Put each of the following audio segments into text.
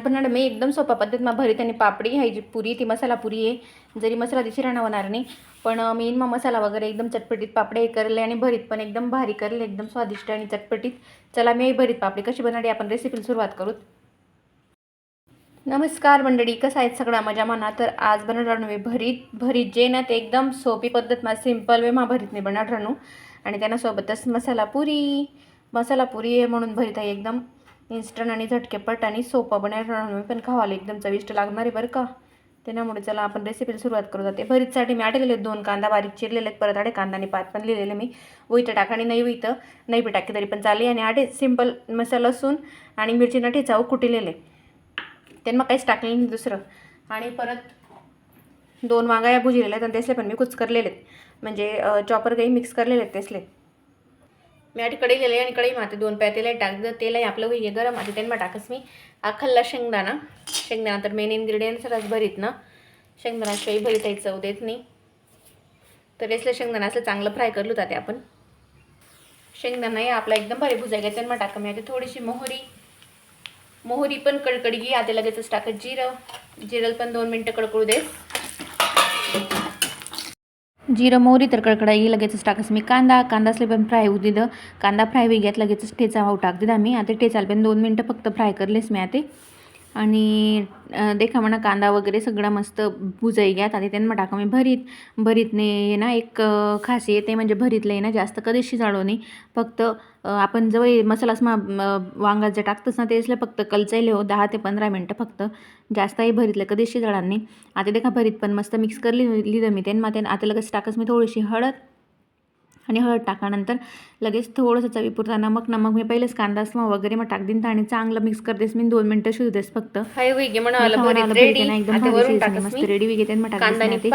बनवणार मी एकदम सोपा पद्धतीनं भरीत आणि पापडी ह्याची जी पुरी ती मसाला पुरी आहे. जरी मसाला दिशी राहणार होणार नाही पण मेन मी मग मसाला वगैरे एकदम चटपटीत पापडे करले आणि भरीत पण एकदम भारी करले एकदम स्वादिष्ट आणि चटपटीत. चला मी भरीत पापडी कशी बनवली आपण रेसिपीला सुरुवात करू. नमस्कार मंडळी कसं आहेत सगळा माझ्या म्हणा तर आज बनवणार मी भरीत. भरीत जे ना ते एकदम सोपी पद्धत मा सिंपल वे मा भरीत नाही बनवणार राहणू आणि त्यांना सोबतच मसाला पुरी. मसाला पुरी आहे म्हणून भरीत आहे एकदम. इन्स्टंट आणि झटकेपट आणि सोपं बनवणार राहणू पण खावाला. एकदम चविष्ट लागणार आहे बरं का. त्याच्यामुळे चला आपण रेसिपीला सुरुवात करू. जाते. भरीतसाठी मी आठलेले दोन कांदा बारीक चिरलेले आहेत. परत आडे कांदा आणि पात पण लिहिलेले मी. वैतं टाका आणि नाही उईतं नाही बी टाके तरी पण चालेल. आणि आडे सिंपल मसाला लसूण आणि मिरची न ठेचावं कुटिलेले. त्यांना काहीच टाकलेलं नाही दुसरं. आणि परत दोन वांगाया भुजिलेल्या आहेत. आणि त्यासले पण मी कुचकरलेले आहेत. म्हणजे चॉपर काही मिक्स करलेले आहेत त्यासले मी आठ कढई लिहिले आणि कढई माते दोन पाय तेलही टाक. जर तेलही आपलं होई गरम आधी त्यांना टाकस मी. अखल्ला शेंगदाणा शेंगदाणा. तर मेन इन्ग्रेडियंट सरच भरीत ना शेंगदाणाशिवाय भरीत आहे चव देत नाही. तर यासलं शेंगदाणा असं चांगलं फ्राय करलो जाते आपण. शेंगदाणा हे आपला एकदम भारी भुजाय त्यांना टाका. मी आता थोडीशी मोहरी. मोहरी पण कडकडगी आता लगेचच टाकत जिरं. जिरल पण दोन मिनटं कडकडू देस जिरं मोहरी तर कडकडाई लगेचच टाकस मी कांदा कांदा असले पण फ्राय होऊ दिलं. कांदा फ्राय होई घेत लगेचच ठेचा भाऊ टाक दिला मी आता ठेचाला पण दोन मिनटं फक्त फ्राय करलेस मी आता. आणि देखा म्हणा कांदा वगैरे सगळं मस्त भुजाई घ्यात आता त्यांना टाका. मी भरीत भरीतने ना एक खासी खास येते. म्हणजे भरीतले ना जास्त कधीच शिजाळो नाही फक्त आपण जवळ मसालाच मा जे टाकतोच ना तेसले फक्त कलचायले हो दहा ते पंधरा मिनटं फक्त. जास्तही भरीतलं कधीच शिजाळा नाही. आता देखा भरीत पण मस्त मिक्स करली लिहिलं मी. त्यांना मग आता लगेच टाकस मी थोडीशी हळद. आणि हळद टाकानंतर लगेच थोडंसं चवीपुरता नमक नमक मी पहिलेच कांदा असमा वगैरे मग टाक दिन आणि चांगलं मिक्स करतेस. मी दोन मिनिटं शिजू देस फक्त. एकदम मस्त रेडी मग मी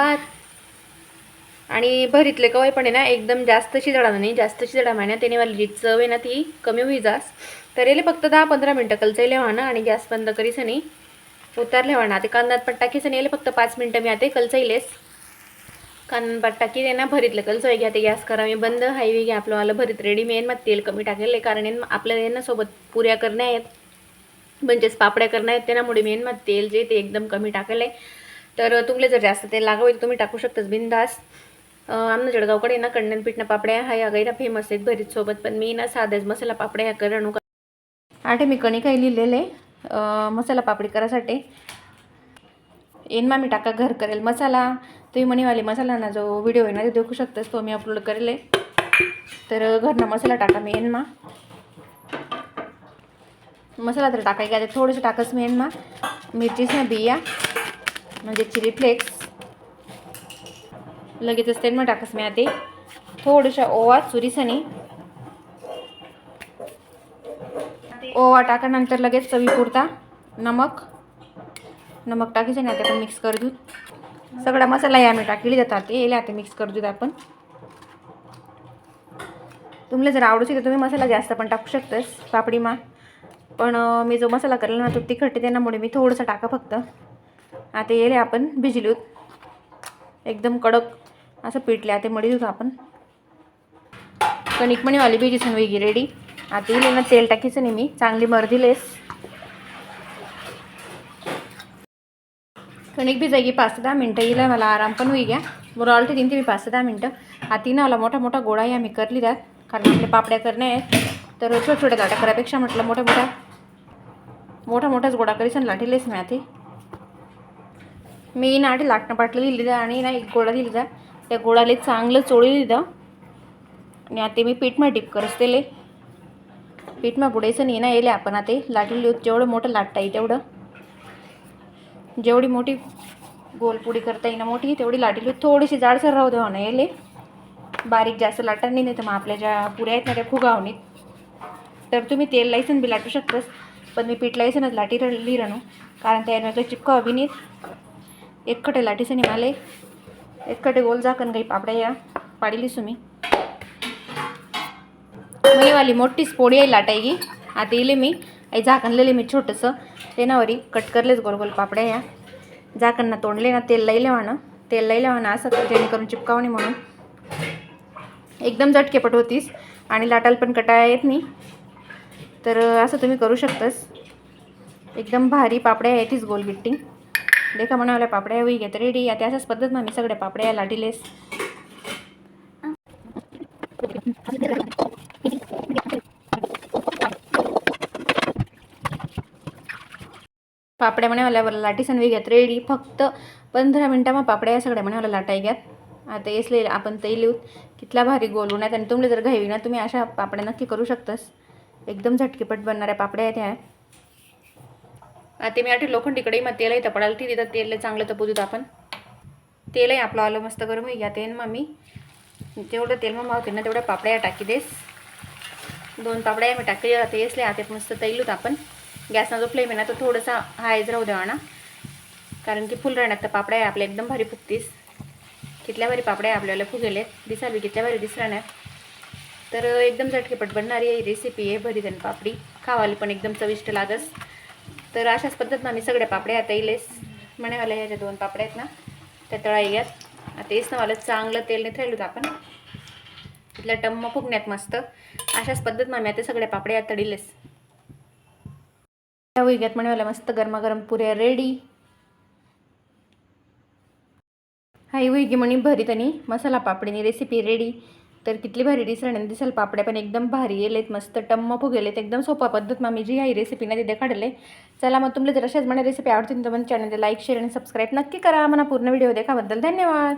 आणि भरीतले कवाय पण आहे ना एकदम जास्त शिजडा नाही जास्त शिजडा माहिना त्याने वाली जी चव आहे ना ती कमी होई जास. तर याला फक्त दहा पंधरा मिनटं कलचायले ना आणि गॅस बंद करीस नाही उतारले ना ते कांद्यात पण टाकीस आणि याला फक्त पाच मिनटं मी आता कलचाईलेस. कारण टाकी दे ना भरीतलं. कलचोय घ्या ते गॅस करा. मी बंद हायवे घ्या आपलं आलं भरीत रेडी मेन मग तेल कमी टाकेल कारण आपल्याला यांना सोबत पुऱ्या करण्या आहेत. म्हणजेच पापड्या करण्या आहेत त्यामुळे मेन मग तेल जे ते एकदम कमी टाकेलं आहे. तर तुमले जर जास्त तेल लागवं तर तुम्ही टाकू शकताच बिनदास आमनं जळगावकडे ना कण्णन पिठणं पापड्या हा या गैरा फेमस आहेत भरीत सोबत. पण मी ना साध्याच मसाला पापड्या ह्या करणू आठे मी कणी काही लिहिलेले मसाला पापडी करासाठी येईन मा मी टाका घर करेल मसाला. तुम्ही मनीवाले मसाला ना जो व्हिडिओ आहे ना ते देखू शकतास तो मी अपलोड करेल आहे. तर घरनं मसाला टाका मेन मा. मसाला तर टाकाय का थोडंसं टाकस मेन मा. मिरचीच ना बिया म्हणजे चिली फ्लेक्स. लगेचच तेल मग टाकस मी आधी. थोडंसं ओवा चुरीसनी. ओवा टाकानंतर लगेच चवीपुरता नमक. नमक टाकायचं नाही आता मिक्स कर दूध. सगळा मसाला या आम्ही टाकली जातात ते याला आता मिक्स कर देत आपण. तुम्हाला जर आवडू तर तुम्ही मसाला जास्त पण टाकू शकतास पापडीमा पण मी जो मसाला करायला ना तो तिखट त्यामुळे मी थोडंसं टाका फक्त. आता येले आपण भिजलूत एकदम कडक असं पिठले आता मडी दूध आपण. कणिक म्हणे वाली भेजी वेगळी रेडी आता येईल ना तेल टाकीचं नाही मी. चांगली मर्दिलेस कणिक भिजायची पाच ते दहा मिनटं येईल मला आराम पण होई घ्या बरं ऑलरेडी तीन ते मी पाच ते दहा मिनटं. आती ना मला मोठा मोठा गोळा या मी करली त्यात कारण आपल्या पापड्या करणे आहेत. तर छोट्या छोट्या लाटा करापेक्षा म्हटलं मोठ्या मोठ्या. मोठा मोठाच गोळा करीस आणि लाटीलेस मी आता मी ना आधी लाटणं पाटलं दिली जा आणि ना एक गोळा दिली जा. त्या गोळाले चांगलं चोळी दिलं आणि आता मी पीठमा डिप करस तेले पीठमा बुडायचं नाही ना येले आपण आता. लाटली जेवढं मोठं लाटता येईल तेवढं. जेवढी मोठी गोलपुडी करता येईना मोठी तेवढी लाटील. थोडीशी जाडसर राहू द्यावं ना येले. बारीक जास्त लाटांनी नाही तर मग आपल्या ज्या पुऱ्या आहेत ना त्या फुगावणीत तर तुम्ही तेल लायसन बी लाटू शकतास पण मी पीठ लायसनच लाटी रडली रणू कारण त्या यानं चिपकावं बी नाहीत. एक खटे लाटीचं नाही माले. एक खटे गोल झाकण काही पापड्या या. पाडिलीस तुम्ही. मलेवाली मोठीच पोळी आहे लाटायगी. आता येले मी. आई झाकणलेले मी छोटंसं. तेनावरी कट करलेच गोल गोल पापड्या या. झाकणना तोंडले ना तेल लई लेवानं तेल लई लेवानं असं जेणेकरून चिपकावणे म्हणून. एकदम झटकेपट होतीस आणि लाटाल पण कटाया येत नाही. तर असं तुम्ही करू शकतास. एकदम भारी पापड्या आहे गोल गिट्टी देखा म्हणावल्या पापड्या होई घेत रेडी आता अशाच पद्धत मी सगळ्या पापड्या लाटीलेस. पापड्या म्हणावल्यावर लाटी सण घ्यात रेडी फक्त पंधरा मिनटाમાં पापड्या सगळ्या म्हणावल्या लाटाई घ्यात. आता येसले आपण तै लिहूत कितला भारी गोल होण्यात आणि तुमले जर घाई ना तुम्ही अशा पापड्या नक्की करू शकतास. एकदम झटकीपट बनणाऱ्या पापड्या आहेत ह्या. आता मी आठी लोखंडीकडे मग तेलही तपडायला ती देतात तेल चांगलं तपू देतो आपण. तेलही आपलं आलं मस्त गरम होईल घ्या तेन मग मी जेवढं तेल मग मावते ना तेवढ्या पापड्या टाकी देस. दोन पापड्या मी टाकली आता येसले आता मस्त तैलूत आपण. गॅसना जो फ्लेम आहे ना तो थोडासा हायच राहू द्यावा ना. कारण की फुल राहण्यात तर पापड्या आहे आपल्या एकदम भारी फुगतीस. कितल्या भारी पापड्या आहे आपल्याला फुगेले दिसावी कितल्या भारी दिस राहण्यात तर एकदम झटकेपट बनणारी ही रेसिपी आहे भरी आणि पापडी. खावाली पण एकदम चविष्ट लागस. तर अशाच पद्धतीनं आम्ही सगळ्या पापड्या आता इलेस म्हणावाल्या ह्याच्या दोन पापड्या आहेत ना त्या तळा घ्यात आता येस ना मला चांगलं तेल नाही होतं आपण. तिथल्या टम्म फुगण्यात मस्त. अशाच पद्धतीनं आम्ही आता सगळ्या पापड्या तळीलेस. या उईग्यात म्हणावाल्या मस्त गरमागरम पुऱ्या रेडी हाय उईगी म्हणी भरीत आणि मसाला पापडीनी रेसिपी रेडी तर कितली भारी दिसणार दिसेल पापड्या पण एकदम भारी येलेत मस्त टम्म फुगेलेत एकदम सोपा पद्धत मग मी जी ह्या रेसिपी ना तिथे काढले चला मग तुम्हाला जर अशाच म्हणा रेसिपी आवडतील तर मग चॅनलला लाईक शेअर आणि सबस्क्राईब नक्की करा. मला पूर्ण व्हिडिओ देखाबद्दल धन्यवाद.